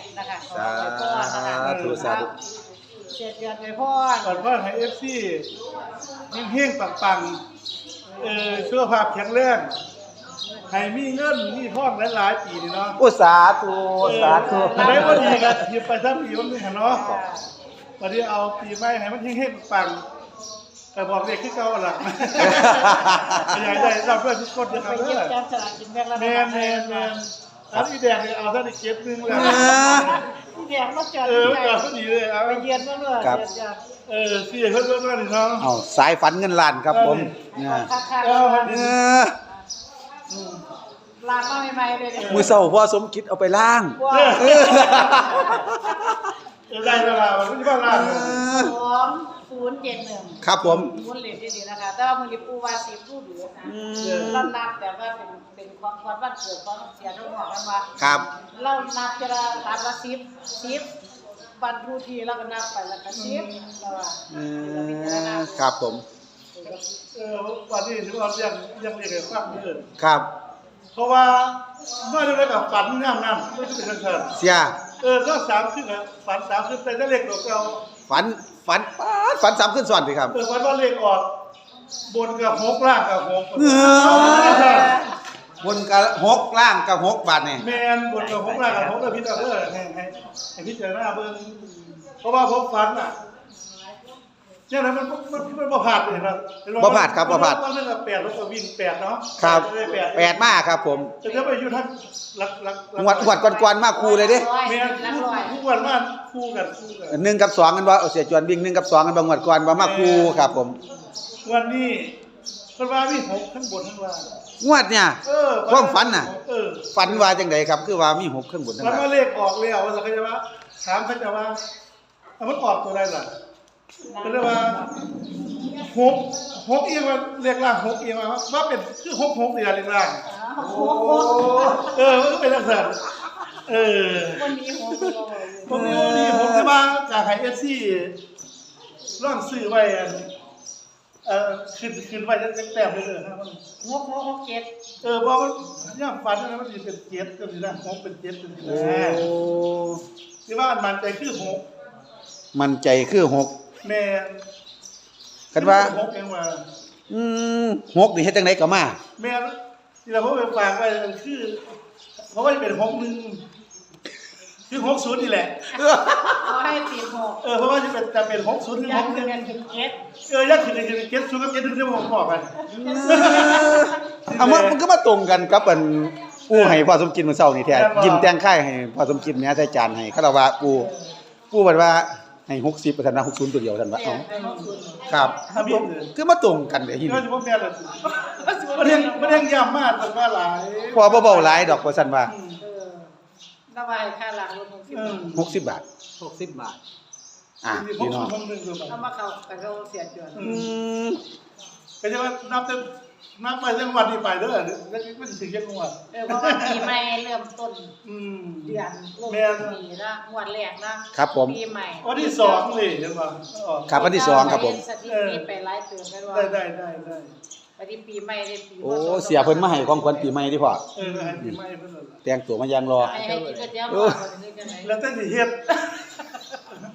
กแปดนะคะขอสาไว้พ่อนะคะธุสาธุ เจ็ดเดือนไว้พ่อก่อนว่าให้ FC เฮงๆปังๆเออสุขภาพแข็งแรงให้มีเงินมีทองหลายๆปีนี่เนาะอุสาธุสาธุอันไหนบ่ดีก็หยิบไปซะปีมันนึงหั่นเนาะค่ะวันนี้เอาปีใหม่ให้มันเฮงๆปังแต่บอกเด็กคือเก่าหลังอยากได้รับด้วยทุกคนนะคไปรับเย็บเด้อจับสลากกินแบ่งรัฐแมบาลนแมนแมน อันนี้แดงเนี่ยเอาท่านอีกเก็บหนึงแล้วที่แดงมาจอดเออที่มันไหนก็พอดีเลยเอาไปเยือนมาเลยครับเยือนจ้ะเออเสียเพิ่นเพิ่นว่านี่เนาะเอาสายฝันเงินล้านครับผมเนี่ยค่าค่าเอาเออลากมาใหม่ๆเลยเนี่ยมือเศร้าพ่อสมคิดเอาไปล้างว้าเออได้เวลามันไม่ใช่ว่าลาบเอนะอสอง ศูนย์เจ็ดหนึ่งครับผมมุนเหรียญดีๆนะคะ แต่ว่ามือนี้ปูวาสีผู้ดูนะอืเรามนับแต่ว่าเป็นเป็นความความวันเกิดความเสียทั้งหมดกันมาครับ เรานับจะละตามละสิบสิบบันทุทีแล้วก็นับไปแล้วก็สิบแล้วว่าเออครับผม เออวันนี้ที่เรายังยังเรียกกันฟังเด้อครับ เพราะว่าเมื่อได้กับฝันงามนั้นไม่ใช่เป็นทางเสีย เออก็สามขึ้นอะฝันสามขึ้นแต่ถ้าเลขตัวเก่าฝัน ฝันป๊าดฝันสามขึ้นซ้อนดิครับเออฝันว่าเลขออกบนกับหกล่างกับหกเออ บนกับหกล่างกับหกบาทเนี่ยแมนบนกับหกล่างกับหกกับพิจารณาให้ให้ให้พิจารณาเบิ่งเพราะว่าผมฝันอะเนี่ยนะมันมันมันบ่พลาดเลยครับบ่พลาดครับบ่พลาดมันเรื่องกับแปดแล้วก็วิ่งแปดเนาะครับได้แปดแปดมากครับผมแต่ถ้าไปอยู่ท่านรักรักรักงวดงวดก่อนๆมาครูเลยเด้ แมนนักคู่ร้อยคู่กันมาก คู่กันคู่กันหนึ่งกับสองกันว่าเอาเสียจวนวิ่งหนึ่งกับสองกันบางงวดก่อนว่ามาครูครับผมวันนี้คนว่ามีหกข้างบนข้างล่างงวดเนี่ย เออความฝันน่ะ เออฝันว่าจังไดครับ คือว่ามีหกเครื่องบนทั้งมันหลาว่ายเลขออกแล้วแล้วเขาจะว่าถามเขาจะว่าเอามันออกตัวใดล่ะก็เลยว่าหกหกเอียงว่าเลขล่างหกเอียงว่าว่าเป็นคือหกหกเดียวเลขล่าง โอ้โห เออมันก็เป็นลักษณะ เออวันนี้โหดเลยผมนี่ผมนี่ผมจะมาจากไฮเอสซี่ร่องซื้อไว้อันเออขึ้นขึ้นไว้จะแต้มเลยเด้อครับมันหกหกหกเจ็ดเออเพราะมันย่ำฟันนะมันจะเป็นเจ็ดก็สินะหกเป็นเจ็ดเป็นสิโอ้ นะที่ว่าอันมันใจคือหกมันใจคือหก แม่กันว่า หกเองว่า อืมหกนี่เฮ็ดจังไดก็มา แม่ที่เราพูดไปฟังไว้มันคือ เพราะว่าจะเป็นหกหนึ่ง คือหกศูนย์นี่แหละ เอาให้ติดหกเออเพราะว่าจะเป็นจะเป็นหกศูนย์ถึงยัหงกหคืนึ่องกันถึงเจ็ดเออยักษ์ถึงจะเจ็ดศูนย์กับเจ็ดหนึ่งที่ผมบอกกันเอามามันก็มาตรงกันกับอันปูให้พ่อสมจิตมื้อเช้านี่แท้ยิ้มแต่งค่ายให้พ่อสมจิตแม่ใส่จานให้คารวะปูปูบอกว่าให้60ประธานนะ60ตัวเดียวท่านว่าแม่เอ้าให้หกศูนย์ครับคือมาตรงกันเด้หินก็จะพวกแม่เลยประเด็นประเด็นย่ำมากแต่ว่าหลาย พอบ่เว้าหลายดอกว่าซั่นว่าเออ ระบายค่าหลังรถหกสิบเออ60บาท60บาท อะหพี่กน้ศูอนงย์หกหนึ่งคือเอามาเข้าแต่เขาเสียจวนอืมก็จะว่านับเต็มนับไปจังหวัดนี้ไปเด้อแล้วมันถึงยังงวดเออเพราะว่าปีใหม่เริ่มต้นอืมเดือนลงแม่นปีนะงวดแรกนะครับผม ปีใหม่วันที่สองเลยเห็นป่ะออกครับวันที่สองครับผม สถิติไปหลายเตือนกันว่าได้ได้ได้ได้ ไปที่ปีใหม่ได้ปีโอ้เสียเพิ่นมาให้ของขวัญปีใหม่ดิพ่อเออให้ปีใหม่เพิ่นนั่นล่ะแต่งตัวมาอย่างรอ ให้ให้กินก๋วยเตี๋ยวเอก่ออนนี่จังได๋แล้วแต่สิเฮ็ด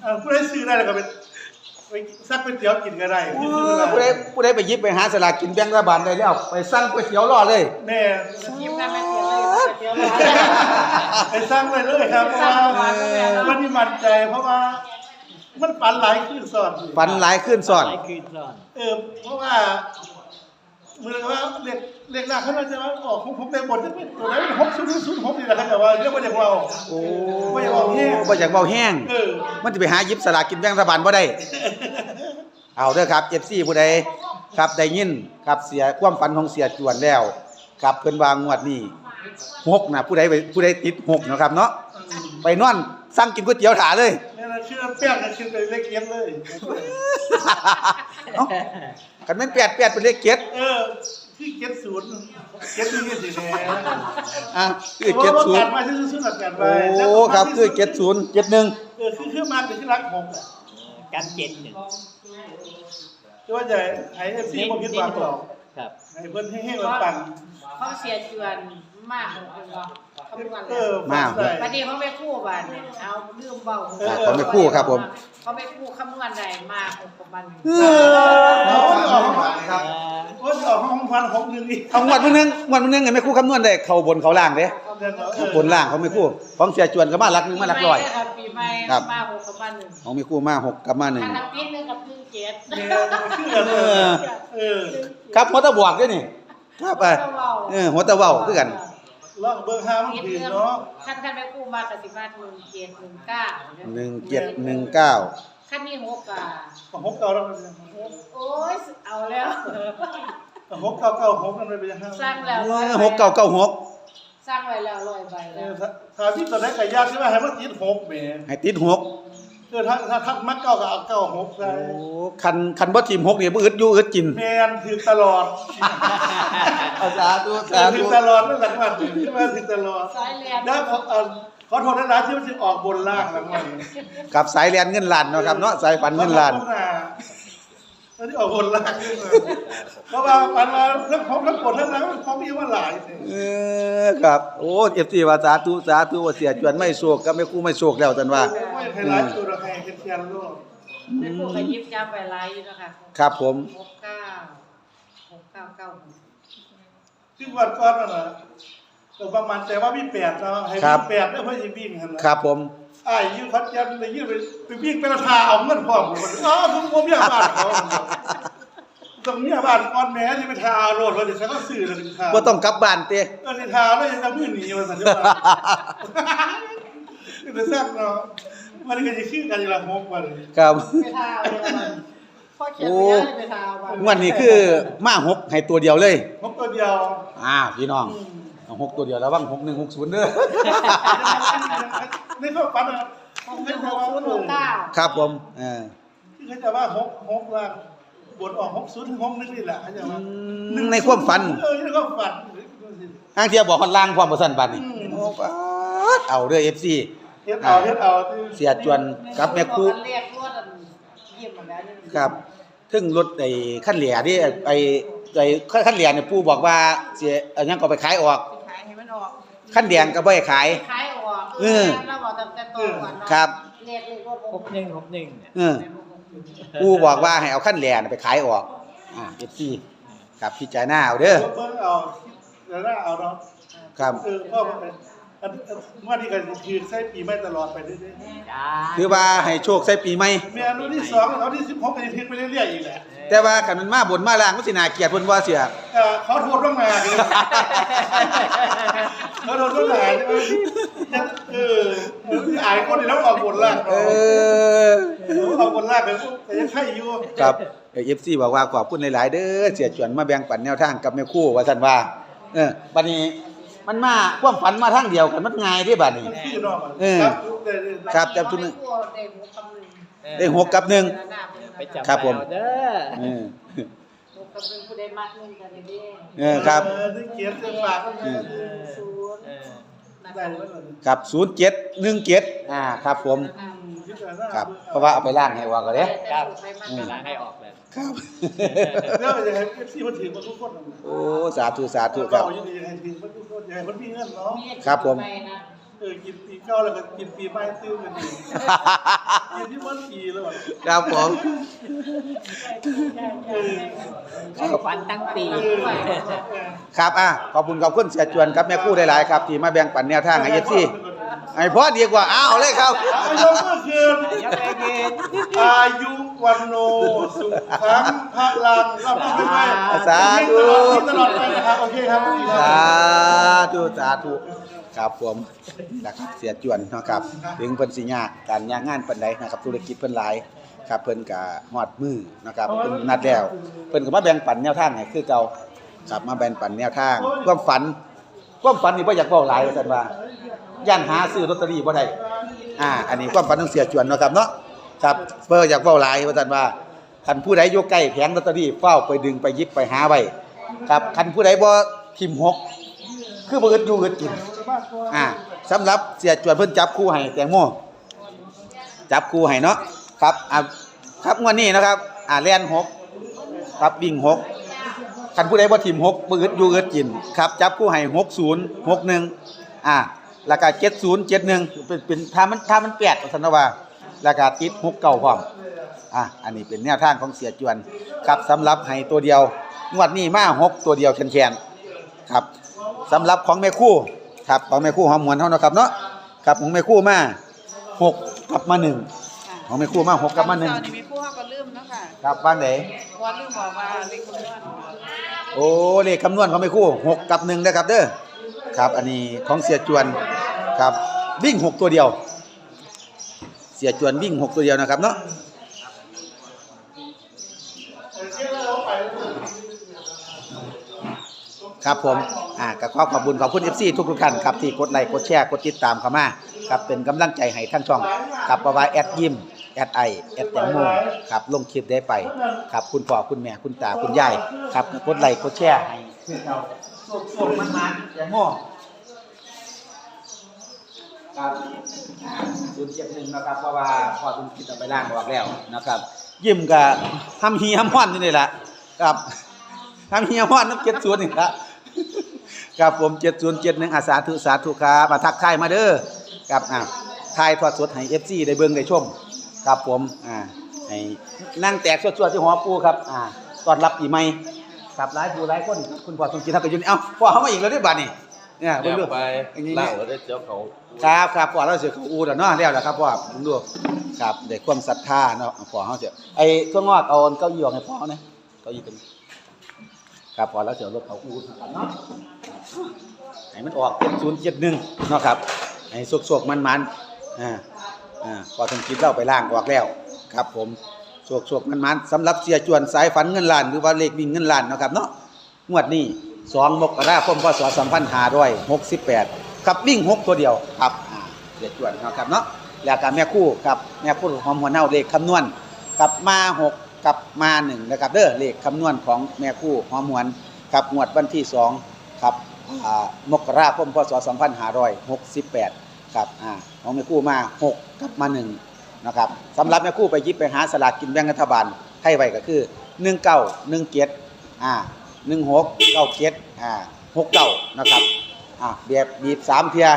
เออผู้ใดซื้อได้แล้วก็เป็นไปซักก๋วยเตี๋ยวกินก็ได้ผู้ใดผู้ใดไปหยิบไปหาสลากกินแบ่งรัฐบาลได้แล้ว ไปสั่งก๋วยเตี๋ยวรอเลย แม่ยิ้มกันแม่เตี๋ยวเลยก๋วยเตี๋ยวร้อนไปสร้างไปเลยครับเพราะว่ามันนี่มั่นใจเพราะว่า มันปันหลายขึ้นสอนฝันหลายขึ้นซ้อนหลายคืนซ้อน เออเพราะว่าเห มือนกับว่าเรียกเรียกหน้าเขาจะว่าออกของผมในบทจะเป็นตัวไหนหกศูนย์ศูนย์หกนี่แหละเขาจะว่าเรื่องว่าเด็กเราโอ้บ่อยากเว้าแห้งบ่อยากเว้าแห้งเออมันจะไปหาหยิบสลากกินแบ่งรัฐบาลบ่ได้ เอาเด้อครับ FC ผู้ใดครับได้ยินครับเสียความฝันของเสียจวนแล้วครับเพิ่นวางงวดนี้หกนะผู้ใดไปผู้ใดติดหกเนาะครับเนาะไปนอน สั่งกินก๋วยเตี๋ยวถาเลยนี่นะชื่อแป้งก็ชื่อเป็นเล็กเย็บเลย เอ้าคันแม่นแปดแปดเป็นเลขเจ็ดเออที่เก็บศูนย์เก็บนี่สิแหน่อะคือเจ็ดศูนกาย์รมาชื่อศูนย์การไปโอ้ครับคือเจ็ดศูนย์เจ็ดหนึ่งเออคือคือมาเป็นที่รักผมอะกันเจ็ดหนึ่งที่ว่าจะให้เอฟซีผมคิดหวังหรอกครับ ให้เพิ่นให้ให้มันปังเขาเสียจวน มากเลยเนาะคำนวณเอแล้วอฝันได้วันนี้เขาไม่คู่บ้านเนี่ยเอาลืมเบาเออเขาไม่คู่ครับผม เขาไม่คู่คำนวณใดมากประมาณเอเอาอเอาเอาครับ โอ้ยออกห้องพันหกหนึ่งอีกเอางวดมื้อนึงงวดมื้อนึงไงแม่ครู่คำนวณได้เข้าบนเข้าล่างเด้เดือนเนาะเออ บนล่างเขาไม่ครู่ของเสียจวนก็มาหลักหนึงมาหลักร้อย ปีใหม่ครับ มาหกประมาณหนึ่งของแม่ครู่มาหกกับมาหนึ่งอันดับที่หนึ่งกับที่เจ็ดเนี่ยคือกันเอเอออเออ ครับหัวตะบวกด้วยนี่ครับเออเออหัวตะเว้าคือกัน ลองเบอร์ห้ามันเจ็ดผิดเงินเนาะขั้นขั้นไม่คู่มากับสิบห้าหนึ่งเจ็ดหนึ่งเก้าหนึ่งเจ็ดหนึ่งเก้าขั้นนี้หกอะหกเก้าแล้วโอ้ยเอาแล้วหกเก้าเก้าหกนั่นเลยไปยังห้าสร้างแล้วหกเก้าเก้าหกสร้างไว้แล้วร้อยใบเอแล้อวถ้าถ้าที่ตอนแรกไก่ย่างใช่ไหมให้มันติดหกแหมให้ติดหก เออถ้าถ้าถ้ามักเก้าก็เอาเก้าหกใส่โอ้คันคันบ่ทีมหกนี่บ่อึดอยู่อึดกินแมนถือตลอดเอาสาธุเอสาอธุถือตลอดนั่นแหละมันใช่ไหมถือตลอด สายเรียนแล้วขอเอ่อขอโทษนะนะที่มันจะออกบนล่างหลังวันกับสายเรียนเงินล้านเนาะครับเนาะสายฝันเงินล้านแล้วที่อ อกบนล่างขึ้นมาเพราะว่าปันมาทั้งของทั้งปวดทั้งนั้นของมีว่าหลายสิเออครับ โอ้ FC ว่าสาธุสาธุว่าเสียจวนไม่โชคก็ไม่คู่ไม่โชคแล้วท่านว่าไม่ใครร้ายตัวเราใครเทียนโลกไม่คู่ขยิบจ้าไปไลฟ์นะคะครับผมหกเก้าหกเก้าเก้าหกซึ่งวันก่อนน่ะนะก็ประมาณแต่ว่ามีแปดเนาะให้มีแปดแล้วเพื่อจะวิ่งกันนะครับผม ไอ้ยืมพัดยันไปยืมไปไปวิ่งไปราคาเอาเงินพร้อมกันอ๋อทุกผมเมียบ้านเขาต้องเมียบ้านก่อนแม่ที่ไปทาโรดว่าเดี๋ยวฉันก็ซื้อเลยถึงทาบ่ต้องกลับบ้านเต้เออที่ทาแล้วยังจะมือหนีมาสัญญาคือแซ่บเนาะมันก็จะขึ้นกันอยู่ละหกวันครับไปทาเลยพ่อเขียนไปเยอะเลยไปทาวันงวดนี้คือมาหกให้ตัวเดียวเลยหกตัวเดียว อ่าพี่น้อง เอาหกตัวเดียวระวัง6160เด้อ นี่เขาปันอะหกหนึ่งหกศูนย์หกเก้าครับผมเออที่เขาจะว่าหกหกล่างบนออกหกศูนย์ถึงหกนึงนี่แหละเขาจะว่าในความฝัน เออในความฝันทางเที่ยบอกคนล่างความบ่ซั่นบัดนี้โอ้ปาดเอาเด้อ FC เฮ็ดเอาเฮ็ดเอาเสียจวนกับแม่ครูเรียกรวดอันเยี่ยมมาแล้วนี่ครับถึงรถไอ้ขั้นเหลียที่ไอ้ ไอ้ขั้นเหลียเนี่ยปู่บอกว่าเสียเอาหยังก็ไปขายออกไปขายให้มันออกขั้นแดงก็บ่ให้ขาย ขายออกเออเราบอกแต่แต่ตัวก่อนเนาะครับ เรียกเรียกรวดหกหนึ่งหกหนึ่งเนี่ยเออปู่บอกว่าให้เอาขั้นเหลียน่ะไปขายออก อ่า FC ครับพิจารณาเอาเด้อ เบิ่งเอาเดี๋ยวน่าเอาเนาะครับ เออพ่อมันเป็นอันอันว่านี่ก็คือใช้ปีใหม่ตลอดไปเรื่อยจ้า คือว่าให้โชคใส่ปีใหม่ ๆเมียรุ่นที่สองเขาที่สิบหกก็จะทิ้งไปเรื่อยๆอีกแหละ แต่ว่าคันมันมาบนมาล่างมันสิน่าเกลียดเพิ่นว่าเสียเออเขาโทษว่างานเลยเขาโทษว่างานเออเออที่อายคนนี่แล้วออกบนล่างเออออกบนล่างเลยแต่ยังไข่อยู่ครับเอฟซีบอกว่าขอบคุณหลายๆเด้อเสียจวนมาแบ่งปันแนวทางกับแม่ครู่ว่าซั่นว่าเออบัดนี้มันมาความฝันมาทางเดียวกันมันง่ายเด้บัดนี้มันคือเนาะมันเออ ครับจับทุนหนึ่ง ได้หกกับหนึ่ง ไปจับครับผม เอาเด้อเออหกกับหนึ่งผู้ใดมักหนึ่งกันเลยเด้เออครับ เออนี่เขียนเต็มปากเลยศูนย์เออได้แล้วเหรอครับ0717อ่าครับผมคิดว่าน่าครับเพราะว่าเอาไปล้างให้ว่าก็เด้ครับไปล้างให้ออกเลย ครับ แล้วจะให้เอฟซีมาถือมาทุกคนโอ้สาธุสาธุครับเาอยู่ดีให้ถือมาทุกคนอย่าให้มันมีเงินเนาะ ครับผม เออกินปีเก้าแล้วก็กินปีใหม่ตื้อกันดีกินที่มันปีแล้วอะครับผมฟันตั้งปีเออเออครับอะขอบคุณขอบคุณเสียจวนกับแม่ครู่หลายๆครับที่มาแบ่งปันแนวทางให้ FC ให้พอดีกว่าอ้าวเลยครับอายุเมื่อคืนยังไม่กินอายุวันโนสุขังพลังรับรู้ไหมสาธุ ตลอดไปนะครับโอเคครับ สาธุสาธุ ครับผมนะครับเสียจวนเนาะครับถึงเพิ่นสิยากการยากงานปานใดนะครับธุรกิจเพิ่นหลายครับเพิ่นก็ฮอดมือนะครับเพิ่นนัดแล้วเพิ่นก็มาแบ่งปันแนวทางให้คือเก่าครับมาแบ่งปันแนวทางความฝันความฝันนี่บ่อยากเว้าหลายว่าซั่นว่าย่านหาซื้อลอตเตอรี่บ่ได้อ่าอันนี้ความฝันของเสียจวนเนาะครับเนาะครับเพิ่นอยากเว้าหลายว่าซั่นว่าคันผู้ใดอยู่ใกล้แผงลอตเตอรี่เฝ้าไปดึงไปหยิบไปหาไว้ครับคันผู้ใดบ่ทิมหก คือบ่อึดอยู่อึดกิน อ่าสำหรับเสียจวนเพิ่นจับคู่ให้แตงโมจับคู่ให้เนาะครับอ่าครับงวดนี้นะครับ อ่าแล่นหกครับวิ่งหกคันผู้ใดบ่ทีม6บ่อึดอยู่อึดกินครับจับคู่ให้60 61อ่าแล้วก็70 71เจ็ดหนึ่งเป็นเป็นถ้ามันถ้ามันแปดสันว่าแล้วก็ติด6เก่าพร้อมอะอันนี้เป็นแนวทางของเสียจวนครับสำหรับให้ตัวเดียวงวดนี้มา6ตัวเดียวแคนๆครับ สำหรับของแม่คู่ครับของแม่คู่หอมหวนเฮานะครับเนาะครับของแม่คู่มา6กลับมาหนึ่งของแม่คู่มาหกกลับมาหนึ่งเจ้นี่มีผู้เฮาก็ลืมเนาะค่ะครับบ้านไหนว่าลืมบอกว่าเลขคำนวณโอ้เลขคำนวณของไม่คู่หกกับหนึ่งนะครับเด้อครับ อันนี้ของเสียจวนครับวิ่งหกตัวเดียว เสียจวนวิ่งหกตัวเดียวนะครับเนาะครับผมอ่า ก็ขอขอบคุณขอบคุณ FC ทุกทุกๆท่านครับที่กดไลค์กดแชร์กดติดตามเข้ามาครับเป็นกำลังใจให้ทั้งช่องครับเพราะว่าแอดยิมแอดไอแอดแตงโมครับลงคลิปได้ไปครับคุณพ่อคุณแม่คุณตาคุณยายครับกดไลค์กดแชร์ให้เพื่อนเราส่งมันๆแตงโมครับศูนย์เจ็ดหนึ่งนะครับเพราะว่าพอคุณคิดเอาไปล่างบอกแล้วนะครับ ยิ้มกับทำเฮียม่อนนี่แหละครับทำเฮียม่อนน้ำเจ็ดศูนย์นี่ละ ครับผมเจ็ดศูนย์เจ็ดหนึ่งอาสาธุสาธุครับมาทักทายมาเด้อครับอ่าทายทอดสดให้เอฟซีได้เบิ่งได้ชมครับผมอ่าให้นั่งแตกสวดๆที่หอปูครับอ่าตอนรับปีใหม่ครับหลายผู้หลายคนคุณพ่อสมจิตทักก็อยู่นี่เอ้าพ่อเขามาอีกแล้วเด้อบัดนี้เนี่ยเบิ่งดูไปอย่างนี้ล่างแล้วได้เจ้าเขาครับครับพ่อเราเสียเขาอูแล้วเนาะแล้วแหละครับพ่อผมดูครับได้ความศรัทธาเนาะพ่อเขาเสียไอ้ทั่วงอกเอาเก้าอี้ออกให้พ่อเขานะเก้าอี้เป็น ครับพ่อเราเสียรถเขาอูนะครับเนาะให้มันออกเป็นศูนย์เจ็ดหนึ่งเนาะครับให้สวกๆมันๆอ่าอ่าพอถึงคิดเล่าไปล่างออกแล้วครับ ผมสวกๆมันๆสำหรับเสียจวนสายฝันเงินล้าน หรือว่าเลขวิ่งเงินล้านเนาะครับเนาะงวดนี้สองมกราคมพศสองพันห้าร้อยหกสิบแปดครับวิ่งหกตัวเดียวครับเดือดจวนเนาะครับเนาะแล้วก็แม่คู่ครับแม่คู่หอมหัวเน่าเลขคำนวณกับมาหก กับมาหนึ่งนะครับเด้อเลขคำนวณของแม่คู่หอมหวนครับงวดวันที่สองครับมกราคมพศสองพันหารอยหกสิบแปดครับอ่าของแม่คู่มาหกกับมาหนึ่งนะครับสำหรับแม่คู่ไปยิบไปหาสลากกินแบ่งรัฐบาลให้ไว้ก็คือหนึ่งเก้าหนึ่งเจ็ดอ่าหนึ่งหกเก้าเจ็ดอ่าหกเก้านะครับอะเบียบบีบสามเทีย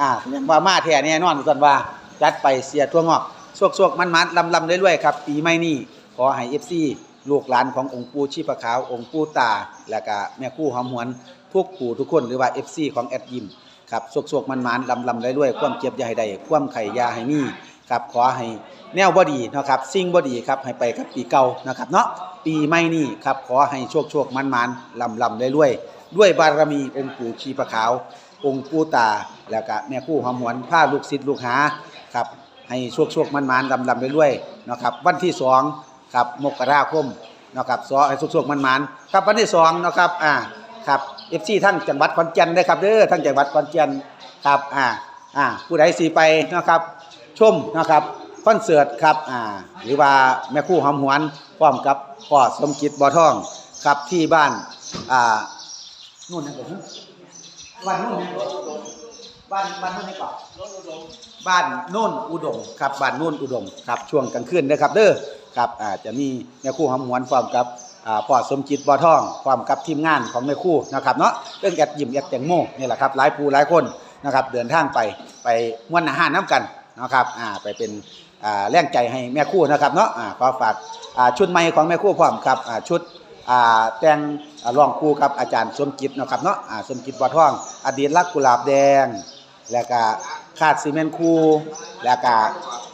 อ่ายังว่ามาแท้แน่นอนสันว่าจัดไปเสียทั่วงอกสวกสวกมันมันลำลำเรื่อยๆครับปีใหม่นี้ ขอให้เอฟซีลูกหลานขององค์ปู่ชีพขาว องค์ปู่ตา แล้วก็แม่คู่หอมหวนทุกปู่ทุกคนหรือว่าเอฟซีของแอดยิมครับสวกสกมันมันลำลำเรื่อยความเจ็บยาให้ได้ความไข่ยาให้มีครับขอให้แนวบอดีนะครับสิ่งบอดีครับให้ไปกับปีเก่านะครับเนาะปีใหม่นี้ครับขอให้โชคโชคมันมันลำลำเรื่อยด้วยบารมีองค์ปู่ชีพขาว องค์ปู่ตา แล้วก็แม่คู่หอมหวนผ้าลูกศิษย์ลูกหาครับให้โชคโชคมันมันลำลำเรื่อยนะครับวันที่สอง ครับมกราคมนะครับสอให้โชคโชคมันมันครับวันที่สองนะครับอ่าครับเอฟซีทั้งจังหวัดขอนแก่นได้ครับเด้อทั้งจังหวัดขอนแก่นครับอ่าอ่าผู้ใดสีไปนะครับชมนะครับคอนเสิร์ตครับอ่าหรือว่าแม่คู่หอมหวนพร้อมกับพ่อสมจิตบ่อทองครับที่บ้านอ่านู่นนะเดี๋ยวนะบ้านโน่นนะบ้านบ้านโน่นไหนก่อนบ้านโน่นอุดมครับบ้านโน่นอุดมครับช่วงกลางคืนนะครับเด้อ ครับอ่าจะมีแม่คู่หอมหวนพร้อมกับอ่าพ่อสมจิตบ่อทองพร้อมกับทีมงานของแม่คู่นะครับเนาะเรื่องแอดยิมแอดแตงโมนี่แหละครับหลายผู้หลายคนนะครับเดินทางไปไปม้วนอาหารน้ำกันนะครับอ่าไปเป็นอ่าแรงใจให้แม่คู่นะครับเนาะอ่าขอฝากอ่าชุดใหม่ของแม่คู่พร้อมครับอ่าชุดอ่าแต่งรองครูกับอาจารย์สมจิตนะครับเนาะอ่าสมจิตบัวทอง อดีตรักกุหลาบแดง แล้วก็คาดซีเมนต์ครูแล้วก็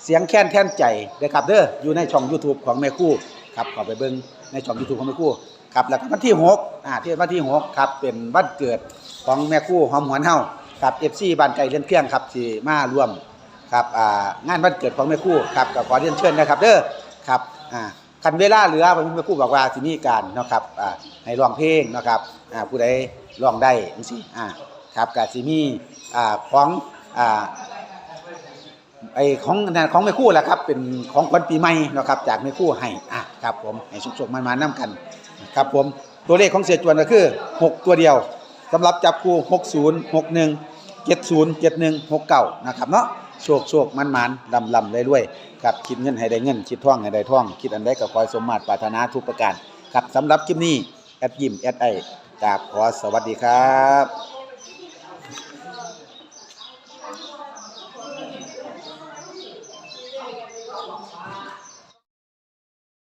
เสียงแค้นแท่นใจเด้ครับเด้ออยู่ในช่อง YouTube ของแม่ครูครับข้าไปเบิ่งในช่อง YouTube ของแม่ครูครับแล้วก็วันที่6อ่าที่วันที่6ครับเป็นวันเกิดของแม่ครูหอมหวนเฮาครับ FC บ้านไก่เลี้ยนเครื่องครับที่มาร่วมครับอ่างานวันเกิดของแม่คู่ครับก็ขอเรียนเชิญนะครับเด้อครับอ่าคันเวลาเหลือผมแม่คู่บอกว่าสิมีการเนาะครับอ่าให้ร้องเพลงเนาะครับอ่าผู้ใดร้องได้จังซี่อ่าครับก็สิมีอ่าของอ่า ไอของนั่นของแม่คู่แหละครับ เป็นของขวัญปีใหม่นะครับ จากแม่คู่ให้อะครับผมให้สุขๆมันๆนํกันครับผมตัวเลขของเสียจวนก็คือ 6 ตัวเดียวสำหรับจับคู่ 60 61 70 71 69นะครับเนาะโชคโชคมันมันลำลำเลยด้วยครับคิดเงินให้ได้เงิน คิดท่องให้ได้ท่อง คิดอันใดก็คอยสมมาตรปรารถนาทุกประการครับสำหรับคลิปนี้แอดยิมแอดไอกราบขอสวัสดีครับ